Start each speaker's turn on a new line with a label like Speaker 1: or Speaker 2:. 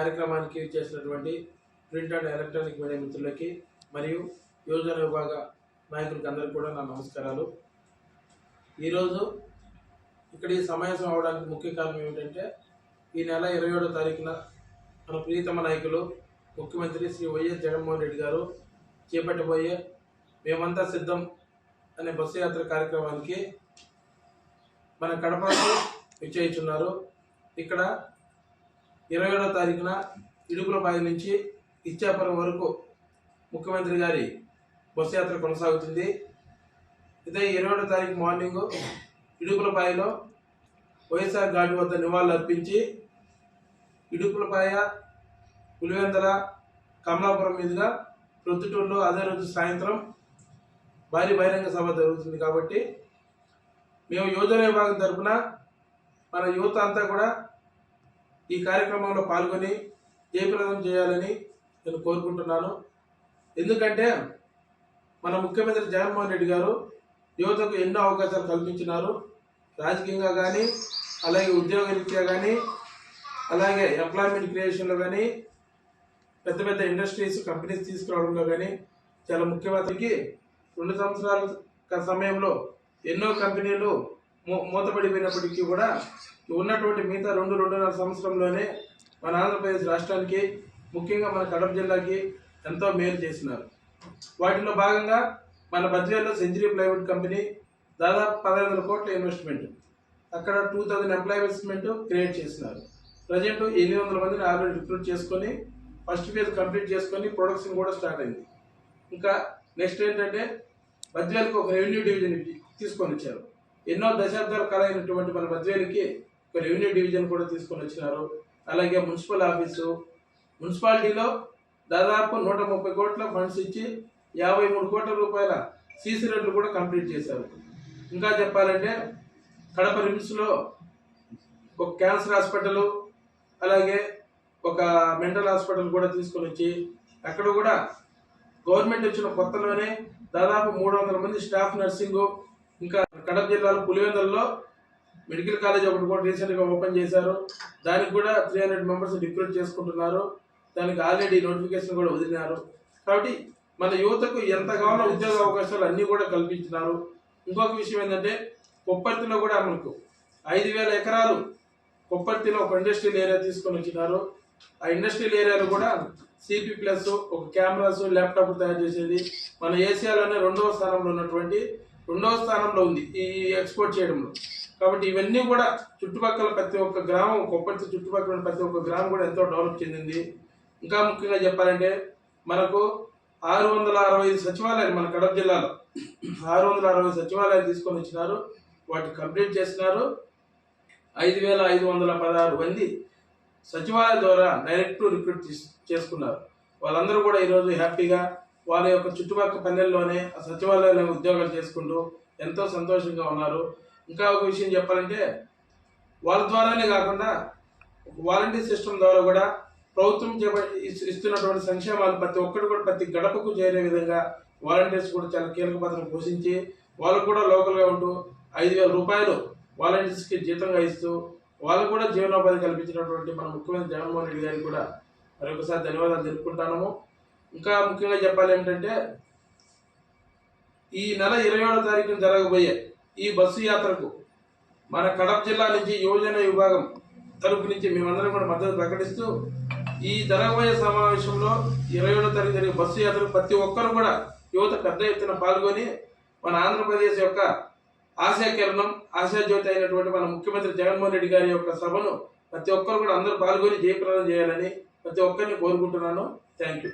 Speaker 1: కార్యక్రమానికి చేసినటువంటి print and electronic media మిత్రులకి మరియు యోజన విభాగ నాయకులకి అందరికీ కూడా నా నమస్కారాలు. ఈరోజు ఇక్కడ ఈ సమావేశం అవడానికి ముఖ్య కారణం ఏమిటంటే ఈ నెల ఇరవై ఏడో తారీఖున మన ప్రియతమ నాయకులు ముఖ్యమంత్రి శ్రీ వైఎస్ జగన్మోహన్ రెడ్డి గారు చేపట్టబోయే మేమంతా సిద్ధం అనే బస్సు యాత్ర కార్యక్రమానికి మన కడపకు విచ్చేయించున్నారు. ఇక్కడ ఇరవై ఏడో తారీఖున ఇడుపులపాయ నుంచి ఇచ్చాపురం వరకు ముఖ్యమంత్రి గారి బస్సు యాత్ర కొనసాగుతుంది. ఇదే ఇరవై ఏడో తారీఖు మార్నింగ్ ఇడుపులపాయలో వైఎస్ఆర్ ఘాటి వద్ద నివాళులు అర్పించి ఇడుపులపాయ పులివెందల కమలాపురం మీదుగా ప్రొద్దుటూరులో అదే రోజు సాయంత్రం భారీ బహిరంగ సభ జరుగుతుంది కాబట్టి మేము యువజన విభాగం తరఫున మన యువత అంతా కూడా ఈ కార్యక్రమంలో పాల్గొని జయప్రదం చేయాలని నేను కోరుకుంటున్నాను. ఎందుకంటే మన ముఖ్యమంత్రి జగన్మోహన్ రెడ్డి గారు యువతకు ఎన్నో అవకాశాలు కల్పించినారు. రాజకీయంగా కానీ అలాగే ఉద్యోగరీత్యా కానీ అలాగే ఎంప్లాయ్మెంట్ క్రియేషన్లో కానీ పెద్ద పెద్ద ఇండస్ట్రీస్ కంపెనీస్ తీసుకురావడంలో కానీ చాలా ముఖ్యమంత్రికి రెండు సంవత్సరాల సమయంలో ఎన్నో కంపెనీలు మూతపడిపోయినప్పటికీ కూడా ఉన్నటువంటి మిగతా రెండు రెండున్నర సంవత్సరంలోనే మన ఆంధ్రప్రదేశ్ రాష్ట్రానికి ముఖ్యంగా మన కడప జిల్లాకి ఎంతో మేలు చేసినారు. వాటిలో భాగంగా మన బద్వేల్లో సెంచరీ ప్లైవుడ్ కంపెనీ దాదాపు పదహైదు వందల కోట్ల ఇన్వెస్ట్మెంట్. అక్కడ టూ థౌజండ్ ఎంప్లాయ్మెంట్ క్రియేట్ చేసినారు. ప్రజెంట్ ఎనిమిది వందల మందిని ఆల్రెడీ రిక్రూట్ చేసుకొని ఫస్ట్ ఫేజ్ కంప్లీట్ చేసుకొని ప్రొడక్షన్ కూడా స్టార్ట్ అయింది. ఇంకా నెక్స్ట్ ఏంటంటే బద్వేలకు ఒక రెవెన్యూ డివిజన్ తీసుకొని వచ్చారు. ఎన్నో దశాబ్దాల కాలైనటువంటి మన బద్వేలకి ఒక రెవెన్యూ డివిజన్ కూడా తీసుకొని వచ్చినారు. అలాగే మున్సిపల్ ఆఫీసు మున్సిపాలిటీలో దాదాపు నూట ముప్పై కోట్ల ఫండ్స్ ఇచ్చి యాభై మూడు కోట్ల రూపాయల సీసీ రోడ్లు కూడా కంప్లీట్ చేశారు. ఇంకా చెప్పాలంటే కడప రిమ్స్లో ఒక క్యాన్సర్ హాస్పిటల్ అలాగే ఒక మెంటల్ హాస్పిటల్ కూడా తీసుకొని వచ్చి అక్కడ కూడా గవర్నమెంట్ వచ్చిన కొత్తలోనే దాదాపు మూడు వందల మంది స్టాఫ్ నర్సింగు ఇంకా కడప జిల్లాలో పులివెందులలో మెడికల్ కాలేజ్ ఒకటి కూడా రీసెంట్గా ఓపెన్ చేశారు. దానికి కూడా త్రీ హండ్రెడ్ మెంబర్స్ రిక్రూట్ చేసుకుంటున్నారు. దానికి ఆల్రెడీ నోటిఫికేషన్ కూడా వదిలినారు. కాబట్టి మన యువతకు ఎంత కావాలో ఉద్యోగ అవకాశాలు అన్నీ కూడా కల్పించినారు. ఇంకొక విషయం ఏంటంటే కొప్పర్తిలో కూడా మనకు ఐదు వేల ఎకరాలు కొప్పర్తిలో ఒక ఇండస్ట్రియల్ ఏరియా తీసుకొని వచ్చినారు. ఆ ఇండస్ట్రియల్ ఏరియాలో కూడా సిపి ప్లస్ ఒక కెమెరాస్ ల్యాప్టాప్ తయారు చేసేది. మన ఏషియాలోనే రెండవ స్థానంలో ఉన్నటువంటి రెండవ స్థానంలో ఉంది ఈ ఎక్స్పోర్ట్ చేయడంలో. కాబట్టి ఇవన్నీ కూడా చుట్టుపక్కల ప్రతి ఒక్క గ్రామం కొప్పటి చుట్టుపక్కల ఉన్న ప్రతి ఒక్క గ్రామం కూడా ఎంతో డెవలప్ చెందింది. ఇంకా ముఖ్యంగా చెప్పాలంటే మనకు ఆరు వందల అరవై ఐదు సచివాలయాలు మన కడప జిల్లాలో. ఆరు వందల అరవై సచివాలయాలు తీసుకొని వచ్చినారు వాటిని కంప్లీట్ చేస్తున్నారు ఐదు వేల ఐదు వందల పదహారు మంది సచివాలయం ద్వారా డైరెక్ట్ రిక్రూట్ చేసుకున్నారు. వాళ్ళందరూ కూడా ఈరోజు హ్యాపీగా వాళ్ళ యొక్క చుట్టుపక్కల పల్లెల్లోనే సచివాలయంలో ఉద్యోగాలు చేసుకుంటూ ఎంతో సంతోషంగా ఉన్నారు. ఇంకా ఒక విషయం చెప్పాలంటే వాళ్ళ ద్వారానే కాకుండా వాలంటీర్ సిస్టమ్ ద్వారా కూడా ప్రభుత్వం చేప- ఇస్తున్నటువంటి సంక్షేమాలు ప్రతి ఒక్కరు కూడా ప్రతి గడపకు చేరే విధంగా వాలంటీర్స్ కూడా చాలా కీలక పాత్ర పోషించి వాళ్ళు కూడా లోకల్గా ఉంటూ ఐదు వేల రూపాయలు వాలంటీర్స్కి జీతంగా ఇస్తూ వాళ్ళకు కూడా జీవనోపాధి కల్పించినటువంటి మన ముఖ్యమంత్రి జగన్మోహన్ రెడ్డి గారికి కూడా మరొకసారి ధన్యవాదాలు తెలుపుకుంటాము ఇంకా ముఖ్యంగా చెప్పాలి ఏమిటంటే ఈ నెల ఇరవై ఏడో తారీఖున జరగబోయే ఈ బస్సు యాత్రకు మన కడప జిల్లా నుంచి యువజన విభాగం తరపు నుంచి మేమందరం కూడా మద్దతు ప్రకటిస్తూ ఈ జరగబోయే సమావేశంలో ఇరవై ఏడో తారీఖు జరిగే బస్సు యాత్రకు ప్రతి ఒక్కరు కూడా యువత పెద్ద ఎత్తున పాల్గొని మన ఆంధ్రప్రదేశ్ యొక్క ఆశాకిరణం ఆశాజ్యోతి అయినటువంటి మన ముఖ్యమంత్రి జగన్మోహన్ రెడ్డి గారి యొక్క సభను ప్రతి ఒక్కరు కూడా అందరూ పాల్గొని జయప్రదం చేయాలని ప్రతి ఒక్కరిని కోరుకుంటున్నాను. Thank you.